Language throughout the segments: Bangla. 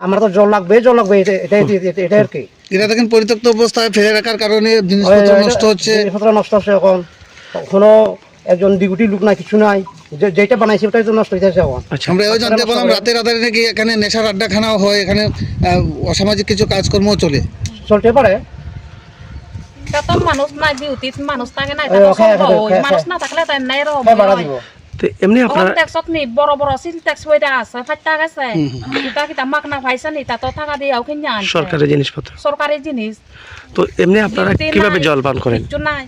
আমরা তো জল লাগবে জল লাগবে এটা এটা আর কি। এটা দেখেন পরিত্যক্ত অবস্থায় ফেলে রাখার কারণে জিনিসপত্র নষ্ট হচ্ছে। জিনিসপত্র নষ্ট হচ্ছে এখন। কোনো একজন ডিগুটি লোক নাই কিছু নাই যে- যেটা বানাইছে ওটাই তো নষ্ট হইতেছে এখন। আমরা এও জানতে পারলাম রাতের আধারে নাকি এখানে নেশার আড্ডাখানাও হয় এখানে অসামাজিক কিছু কাজকর্মও চলে। চলতে পারে। তা তো মানুষ নাই ডিউটিত মানুষ থাকে নাই ওই তা তো ওখানে সব ওখানে-। ওখানে- মানুষ না থাকলে তাই নাই রব ভাড়া দিব। তো এমনি আপনারা ট্যাক্সত নি বড় বড় সিল ট্যাক্স আছে ফাইটা গেছে কিতা কিতা মাক পাইছে নি তা তো টাকা দিয়ে ওখানে আনছে। সরকারি জিনিসপত্র সরকারি জিনিস তো এমনি আপনারা কীভাবে জল পান করেন? নাই।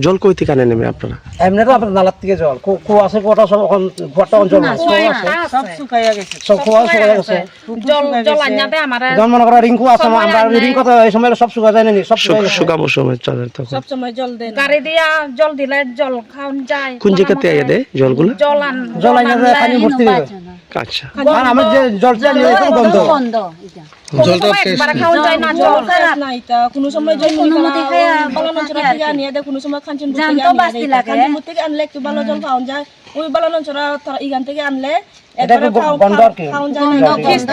জল কই থেকে আনেন এমনি আপনারা? এমনি তো আপনার নালার থেকে জল। কু- কুয়া আছে কুয়াটা সব এখন কুয়াটা অঞ্চল নাই কুয়া আছে। সব সব কুয়া শুকাই গেছে জল জল আনিয়া দে আমার যেমন মনে করো রিঙ্কু আছে আমরা নাই। তো এই সময় সব শুকা যায় না সব গেছে শুকাবো সময় চলে তখন। গাড়ি দিয়া জল দিলে জল খাওন যায়। কোন জায়গাতে আইয়া দেয় জলগুলো? জল আন জল আইনা পানি ভর্তি হবে আচ্ছা। আর আমার যে জল চাই এখন বন্ধ। জলটা সময় শেষ একবার খাওন যায় না জল নাই তা কোনো সময় জল বালানো চড়া থেকে আনিয়ে দেয় কোনো সময় খানচন খানচন থেকে আনলে একটু ভালো জল খাওয়ান যায়। ওই বালানো চড়া তারা ইগান থেকে আনলে এটা একবারে একটু খাও- বন্ধ আর কি? খাওয়ান যায় না খিস্তা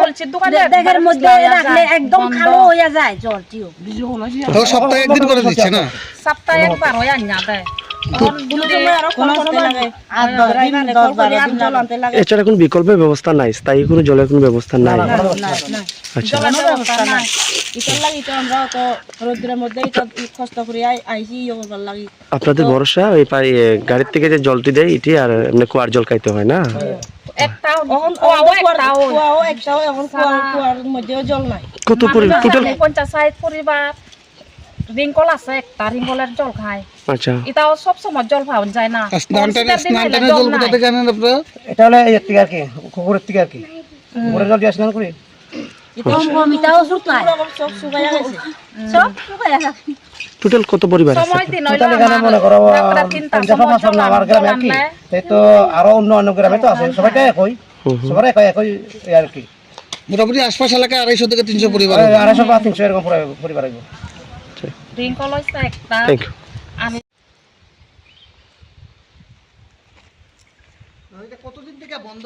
বলছি দোকানে দেহের মধ্যে রাখলে একদম কালো হয়ে যায় জলটিও তো সপ্তাহে একদিন করে দিচ্ছে না? সপ্তাহে একবার হয় আনিয়া দেয়। এছাড়া কোনো বিকল্প ব্যবস্থা নাই স্থায়ী কোনো জলের কোনো ব্যবস্থা নাই। আচ্ছা। জলের ব্যবস্থা নাই। ইটার লাগি তো আমরা তো রোদ্রের মধ্যে এটা কষ্ট করে আই- আইছি করবার লাগি। আপনাদের ভরসা ওই পাই গাড়ির থেকে যে জলটি দেয় এটি আর এমনি কুয়ার জল খাইতে হয় না? নাই। কত পরিবার। রিঙ্কল আছে একটা রিঙ্কলের জল খায়। আচ্ছা। এটাও সব সময় জল পাওয়া যায় না। আর স্নান টানে শীতের দিন স্নান হইলে টানে জল কোথা। থেকে আনেন আপনারা? এটা হলে এর থেকে আর কি কুকুরের থেকে আর কি। কুকুরের জল দিয়ে স্নান করি? ভূমিটাও শুকায়। সব শুকাইয়া গেছে সব শুকায় টোটাল কত পরিবার মনে আমার পঞ্চাশ সময় আমার গ্রামে আর কি তাই তো আরও অন্য অন্য গ্রামে তো আছে সবাইটা একই। সবার একই একই আর কি। মোটামুটি আশপাশ এলাকায় আড়াইশো থেকে তিনশো পরিবার আড়াইশো বা তিনশো এরকম পরিবার- পরিবার আসবে রিঙ্কল হচ্ছে একটা আমি কতদিন থেকে বন্ধ?